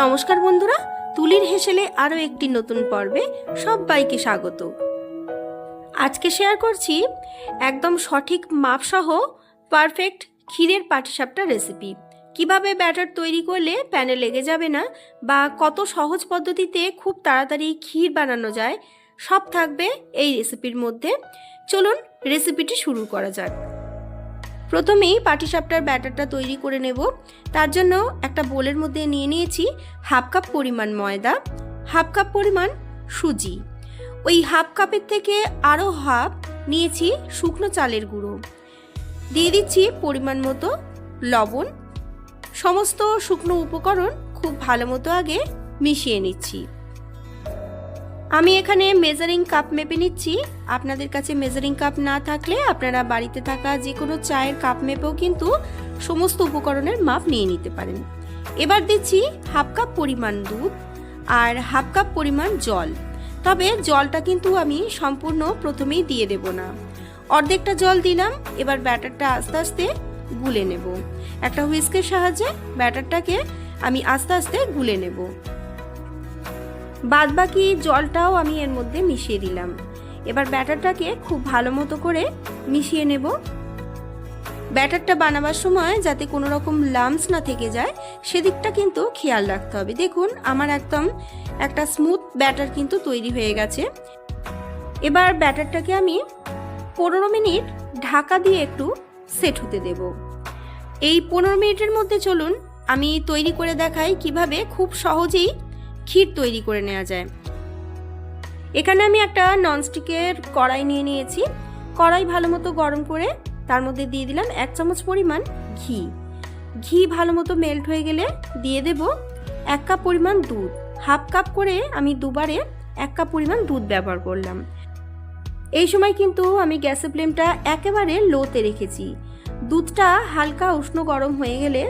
নমস্কার বন্ধুরা, তুলির হেসেলে আরও একটি নতুন পর্বে সবাইকে স্বাগত। আজকে শেয়ার করছি একদম সঠিক মাপসহ পারফেক্ট ক্ষীরের পাটিসাপটা রেসিপি কীভাবে ব্যাটার তৈরি করলে প্যানে লেগে যাবে না বা কত সহজ পদ্ধতিতে খুব তাড়াতাড়ি ক্ষীর বানানো যায়, সব থাকবে এই রেসিপির মধ্যে। চলুন রেসিপিটি শুরু করা যাক। প্রথমেই পাটিসাপটার ব্যাটারটা তৈরি করে নেব। তার জন্য একটা বোলের মধ্যে নিয়ে নিয়েছি হাফ কাপ পরিমাণ ময়দা, হাফ কাপ পরিমাণ সুজি। ওই হাফ কাপের থেকে আরও হাফ নিয়েছি শুকনো চালের গুঁড়ো। দিয়ে দিচ্ছি পরিমাণ মতো লবণ। সমস্ত শুকনো উপকরণ খুব ভালো মতো আগে মিশিয়ে নিচ্ছি। আমি এখানে মেজারিং কাপ মেপে নিচ্ছি। আপনাদের কাছে মেজারিং কাপ না থাকলে আপনারা বাড়িতে থাকা যে কোনো চায়ের কাপ মেপেও কিন্তু সমস্ত উপকরণের মাপ নিয়ে নিতে পারেন। এবার দিচ্ছি হাফ কাপ পরিমাণ দুধ আর হাফ কাপ পরিমাণ জল। তবে জলটা কিন্তু আমি সম্পূর্ণ প্রথমেই দিয়ে দেব না। অর্ধেকটা জল দিলাম, এবার ব্যাটারটা আস্তে আস্তে গুলে নেব। একটা হুইস্কের সাহায্যে ব্যাটারটাকে আমি আস্তে আস্তে গুলে নেব। বাদ বাকি জলটাও আমি এর মধ্যে মিশিয়ে দিলাম। এবার ব্যাটারটাকে খুব ভালো মতো করে মিশিয়ে নেব। ব্যাটারটা বানাবার সময় যাতে কোনো রকম লামস না থেকে যায়, সেদিকটা কিন্তু খেয়াল রাখতে হবে। দেখুন, আমার একদম একটা স্মুথ ব্যাটার কিন্তু তৈরি হয়ে গেছে। এবার ব্যাটারটাকে আমি পনেরো মিনিট ঢাকা দিয়ে একটু সেট হতে দেব। এই পনেরো মিনিটের মধ্যে চলুন, আমি তৈরি করে দেখাই কীভাবে খুব সহজেই ক্ষীর তৈরি করে নেওয়া যায়। এখানে আমি একটা ননস্টিকের কড়াই নিয়ে নিয়েছি। কড়াই ভালো মতো গরম করে তার মধ্যে দিয়ে দিলাম এক চামচ পরিমাণ ঘি। ঘি ভালো মতো মেল্ট হয়ে গেলে দিয়ে দেব এক কাপ পরিমাণ দুধ। হাফ কাপ করে আমি দুবারে এক কাপ পরিমাণ দুধ ব্যবহার করলাম। এই সময় কিন্তু আমি গ্যাসের ফ্লেমটা একেবারে লোতে রেখেছি। দুধটা হালকা উষ্ণ গরম হয়ে গেলে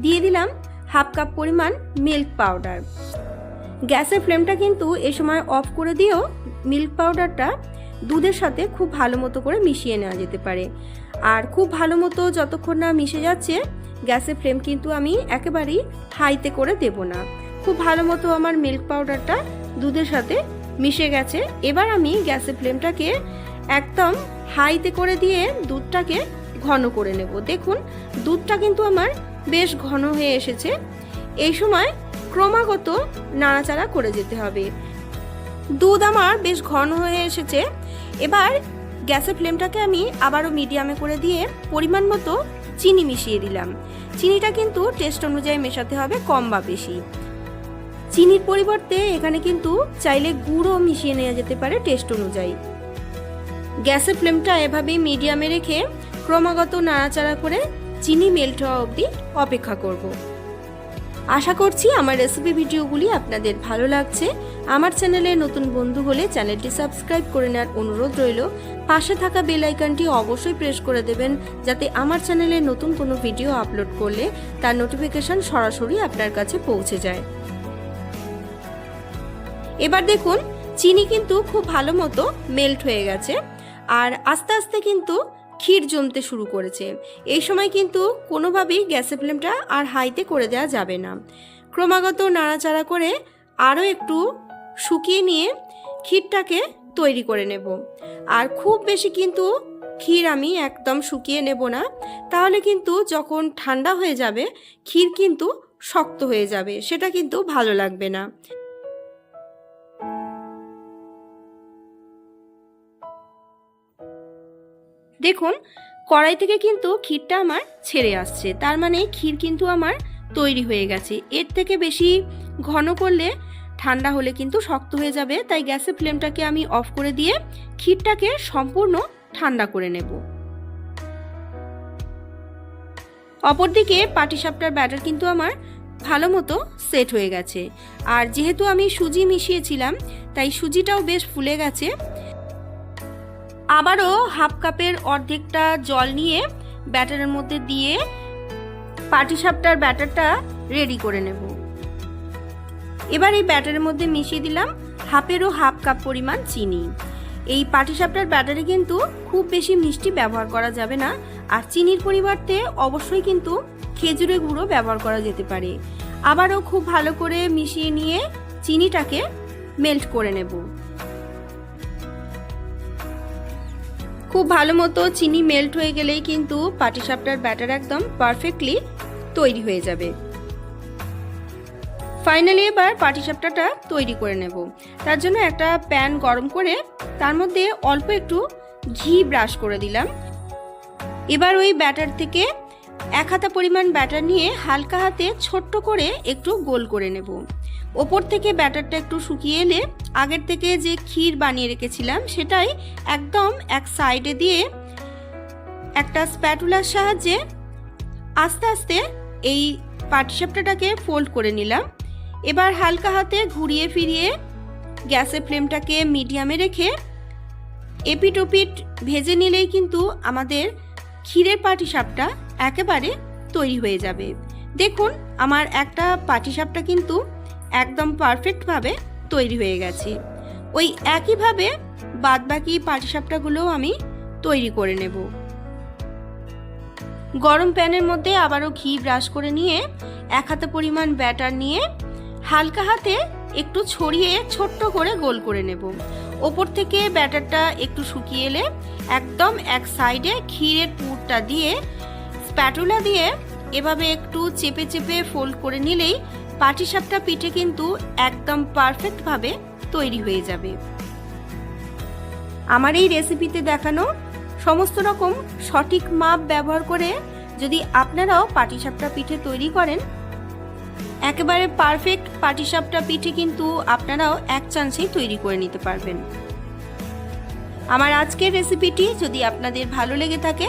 দিয়ে দিলাম হাফ কাপ পরিমাণ মিল্ক পাউডার গ্যাসের ফ্লেমটা কিন্তু এ সময় অফ করে দিয়েও মিল্ক পাউডারটা দুধের সাথে খুব ভালো মতো করে মিশিয়ে নেওয়া যেতে পারে। আর খুব ভালো মতো যতক্ষণ না মিশে যাচ্ছে, গ্যাসের ফ্লেম কিন্তু আমি একেবারেই হাইতে করে দেব না। খুব ভালো মতো আমার মিল্ক পাউডারটা দুধের সাথে মিশে গেছে। এবার আমি গ্যাসের ফ্লেমটাকে একদম হাইতে করে দিয়ে দুধটাকে ঘন করে নেব। দেখুন, দুধটা কিন্তু আমার বেশ ঘন হয়ে এসেছে। এই সময় ক্রমাগত নাড়াচাড়া করে যেতে হবে। দুধ আমার বেশ ঘন হয়ে এসেছে। এবার গ্যাসের ফ্লেমটাকে আমি আবারও মিডিয়ামে করে দিয়ে পরিমাণ মতো চিনি মিশিয়ে দিলাম। চিনিটা কিন্তু টেস্ট অনুযায়ী মেশাতে হবে কম বা বেশি। চিনির পরিবর্তে এখানে কিন্তু চাইলে গুঁড়ও মিশিয়ে নেওয়া যেতে পারে টেস্ট অনুযায়ী। গ্যাসের ফ্লেমটা এভাবেই মিডিয়ামে রেখে ক্রমাগত নাড়াচাড়া করে চিনি মেল্ট হওয়া অবধি অপেক্ষা করব। আশা করছি আমার রেসিপি ভিডিওগুলি আপনাদের ভালো লাগছে। আমার চ্যানেলে নতুন বন্ধু হলে চ্যানেলটি সাবস্ক্রাইব করে নেওয়ার অনুরোধ রইল। পাশে থাকা বেল আইকনটি অবশ্যই প্রেস করে দেবেন, যাতে আমার চ্যানেলে নতুন কোনো ভিডিও আপলোড করলে তার নোটিফিকেশন সরাসরি আপনার কাছে পৌঁছে যায়। এবার দেখুন, চিনি কিন্তু খুব ভালো মতো মেল্ট হয়ে গেছে। আর আস্তে আস্তে কিন্তু ক্ষীর জমতে শুরু করেছে। এই সময় কিন্তু কোনোভাবেই গ্যাসের ফ্লেমটা আর হাইতে করে দেওয়া যাবে না। ক্রমাগত নাড়াচাড়া করে আরও একটু শুকিয়ে নিয়ে ক্ষীরটাকে তৈরি করে নেব। আর খুব বেশি কিন্তু ক্ষীর আমি একদম শুকিয়ে নেব না। তাহলে কিন্তু যখন ঠান্ডা হয়ে যাবে, ক্ষীর কিন্তু শক্ত হয়ে যাবে। সেটা কিন্তু ভালো লাগবে না। দেখুন, কড়াই থেকে কিন্তু ক্ষীরটা আমার ছেড়ে আসছে। তার মানে ক্ষীর কিন্তু আমার তৈরি হয়ে গেছে। এর থেকে বেশি ঘন করলে ঠান্ডা হলে কিন্তু শক্ত হয়ে যাবে। তাই গ্যাসের ফ্লেমটাকে আমি অফ করে দিয়ে ক্ষীরটাকে সম্পূর্ণ ঠান্ডা করে নেব। অপরদিকে পাটিসাপটার ব্যাটার কিন্তু আমার ভালো মতো সেট হয়ে গেছে। আর যেহেতু আমি সুজি মিশিয়েছিলাম, তাই সুজিটাও বেশ ফুলে গেছে। আবারও হাফ কাপের অর্ধেকটা জল নিয়ে ব্যাটারের মধ্যে দিয়ে পাটিসাপটার ব্যাটারটা রেডি করে নেব। এবার এই ব্যাটারের মধ্যে মিশিয়ে দিলাম হাফেরও হাফ কাপ পরিমাণ চিনি। এই পাটিসাপটার ব্যাটারে কিন্তু খুব বেশি মিষ্টি ব্যবহার করা যাবে না আর চিনির পরিবর্তে অবশ্যই কিন্তু খেজুরের গুঁড়ো ব্যবহার করা যেতে পারে। আবারও খুব ভালো করে মিশিয়ে নিয়ে চিনিটাকে মেল্ট করে নেব। খুব ভালো মতো চিনি মেল্ট হয়ে গেলেই কিন্তু পাটিসাপটার ব্যাটার একদম পারফেক্টলি তৈরি হয়ে যাবে। ফাইনালি এবার পাটিসাপটাটা তৈরি করে নেব। তার জন্য একটা প্যান গরম করে তার মধ্যে অল্প একটু ঘি ব্রাশ করে দিলাম। এবার ওই ব্যাটার থেকে এক হাতা পরিমাণ ব্যাটার নিয়ে হালকা হাতে ছোট্ট করে একটু গোল করে নেব। ওপর থেকে ব্যাটারটা একটু শুকিয়ে এলে আগের থেকে যে ক্ষীর বানিয়ে রেখেছিলাম সেটাই একদম এক সাইডে দিয়ে একটা স্প্যাটুলার সাহায্যে আস্তে আস্তে এই পাটিসাপটাটাকে ফোল্ড করে নিলাম। এবার হালকা হাতে ঘুরিয়ে ফিরিয়ে গ্যাসের ফ্লেমটাকে মিডিয়ামে রেখে এপিট ওপিট ভেজে নিলেই কিন্তু আমাদের ক্ষীরের পাটিসাপটা একেবারে তৈরি হয়ে যাবে। দেখুন, আমার একটা পাটিসাপটা কিন্তু একদম পারফেক্টভাবে তৈরি হয়ে গেছে। ওই একইভাবে বাদবাকি পাটিসাপটাগুলোও আমি তৈরি করে নেব। গরম প্যানের মধ্যে আবারও ঘি ব্রাশ করে নিয়ে এক হাতে পরিমাণ ব্যাটার নিয়ে হালকা হাতে একটু ছড়িয়ে ছোট্ট করে গোল করে নেব। ওপর থেকে ব্যাটারটা একটু শুকিয়ে এলে একদম এক সাইডে ক্ষীরের পুরটা দিয়ে স্প্যাটুলা দিয়ে এভাবে একটু চেপে চেপে ফোল্ড করে নিলেই পাটিসাপটা পিঠে কিন্তু একদম পারফেক্টভাবে তৈরি হয়ে যাবে। আমার এই রেসিপিতে দেখানো সমস্ত রকম সঠিক মাপ ব্যবহার করে যদি আপনারাও পাটিসাপটা পিঠে তৈরি করেন, একেবারে পারফেক্ট পাটিসাপটা পিঠে কিন্তু আপনারাও এক চান্সেই তৈরি করে নিতে পারবেন। আমার আজকের রেসিপিটি যদি আপনাদের ভালো লেগে থাকে